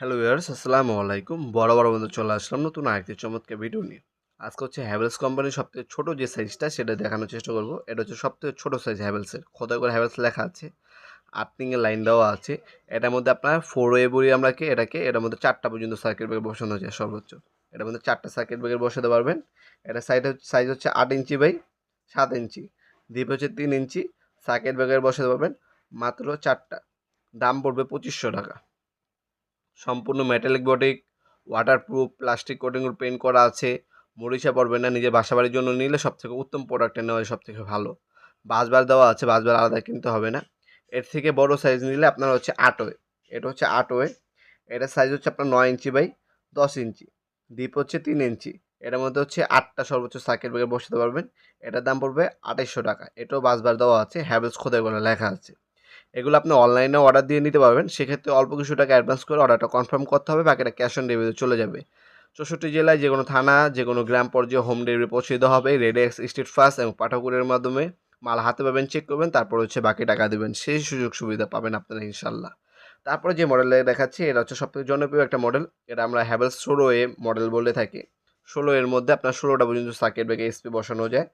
Hello years আসসালামু আলাইকুম। বড় বড় বন্ধু চলে আসলাম নতুন আরেকটি চমৎকার ভিডিও নিয়ে। আজকে হচ্ছে হ্যাভেলস কোম্পানির সবথেকে ছোটো যে সাইজটা সেটা দেখানোর চেষ্টা করব। এটা হচ্ছে সবথেকে ছোটো সাইজ হ্যাভেলসের খোদাই করে হ্যাভেলস লেখা আছে। আর্থিংয়ের লাইন দেওয়া আছে। এটার মধ্যে আপনার ফোর ওয়ে বলি আমরাকে এটাকে এটার মধ্যে চারটা পর্যন্ত সার্কিট ব্রেকার বসানো যায় সর্বোচ্চ। এটার মধ্যে চারটা সার্কিট ব্রেকার বসাতে পারবেন। এটা সাইড সাইজ হচ্ছে আট ইঞ্চি বাই সাত ইঞ্চি। দ্বীপ হচ্ছে তিন ইঞ্চি। সার্কিট ব্রেকার বসাতে পারবেন। মাত্র চারটা। দাম পড়বে পঁচিশশো টাকা। সম্পূর্ণ মেটালিক বডি ওয়াটারপ্রুফ প্লাস্টিক কোটিংয়ের পেন্ট করা আছে। মরিচা পড়বে না, নিজের বাসা বাড়ির জন্য নিলে সব থেকে উত্তম প্রোডাক্টটা নেওয়া সব থেকে ভালো। বাসবার দেওয়া আছে বাসবার আলাদা কিনতে হবে না। এর থেকে বড় সাইজ নিলে আপনার হচ্ছে আট ওয়ে। এটা হচ্ছে আট ওয়ে। এটার সাইজ হচ্ছে আপনার নয় ইঞ্চি বাই দশ ইঞ্চি। ডিপ হচ্ছে তিন ইঞ্চি। এটার মধ্যে হচ্ছে আটটা সর্বোচ্চ সার্কিট ব্রেকার বসাতে পারবেন। এটার দাম পড়বে আঠাইশশো টাকা। এটাও বাসবার দেওয়া আছে, হ্যাভেলস খোদাই করে লেখা আছে। এগুলো আপনি অনলাইনে অর্ডার দিয়ে নিতে পারবেন। সেক্ষেত্রে অল্প কিছু টাকা অ্যাডভান্স করে অর্ডারটা কনফার্ম করতে হবে, বাকিটা ক্যাশ অন ডেলিভারি চলে যাবে। চৌষট্টি জেলায় যে কোনো থানা যে কোনো গ্রাম পর্যায়ে হোম ডেলিভারি পৌঁছে দেওয়া হবে। রেডেক্স স্ট্রিট ফাস্ট এবং পাঠাকুরের মাধ্যমে মাল হাতে পাবেন চেক করবেন, তারপর হচ্ছে বাকি টাকা দেবেন। সেই সুযোগ সুবিধা পাবেন আপনারা ইনশাল্লাহ তারপরে যে মডেলটা দেখাচ্ছি, এটা হচ্ছে সবথেকে জনপ্রিয় একটা মডেল এটা আমরা হ্যাভেলস ষোলো এ মডেল বলে থাকি। ষোলো এর মধ্যে আপনার ষোলোটা পর্যন্ত সার্কিট ব্রেকে এসপি বসানো যায়।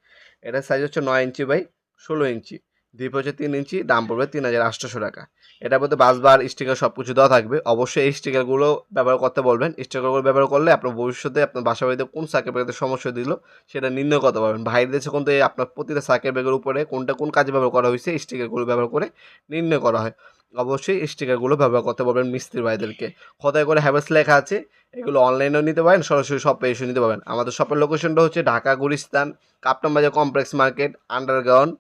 এটার সাইজ হচ্ছে নয় ইঞ্চি বাই ষোলো ইঞ্চি। দ্বীপ হচ্ছে তিন ইঞ্চি, দাম পড়বে তিন হাজার আটশোশো টাকা। এটার মধ্যে বাসবার স্টিকার সব কিছু দেওয়া থাকবে। অবশ্যই এই স্টিকারগুলো ব্যবহার করতে বলবেন। স্টিকারগুলো ব্যবহার করলে আপনার ভবিষ্যতে আপনার বাসা বাড়িতে কোন সার্কিট ব্রেকারের সমস্যা দিল সেটা নির্ণয় করতে পারবেন। ভাইয়ের দেশে কিন্তু আপনার প্রতিটা সার্কিট ব্রেকের উপরে কোনটা কোন কাজে ব্যবহার করা হয়েছে স্টিকারগুলো ব্যবহার করে নির্ণয় করা হয়। অবশ্যই স্টিকারগুলো ব্যবহার করতে পারবেন মিস্ত্রি ভাইদেরকে। খোদাই করে হ্যাভেলস লেখা আছে, এগুলো অনলাইনেও নিতে পারেন, সরাসরি শপে এসে নিতে পারবেন। আমাদের শপের লোকেশনটা হচ্ছে ঢাকা, গুলিস্তান কাপটাম বাজার কমপ্লেক্স মার্কেট আন্ডারগ্রাউন্ড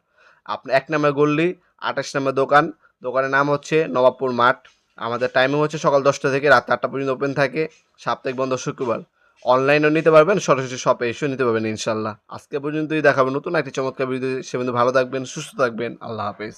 আপনার এক নম্বর গল্লি আঠাশ নম্বর দোকান। দোকানের নাম হচ্ছে নবাবপুর মাঠ। আমাদের টাইমিং হচ্ছে সকাল দশটা থেকে রাত আটটা পর্যন্ত ওপেন থাকে, সাপ্তাহিক বন্ধ শুক্রবার। অনলাইনেও নিতে পারবেন, সরাসরি শপে এসেও নিতে পারবেন, ইনশাল্লাহ। আজকে পর্যন্তই দেখাবেন নতুন একটি চমৎকার ভিডিও সে ভালো থাকবেন, সুস্থ থাকবেন, আল্লাহ হাফেজ।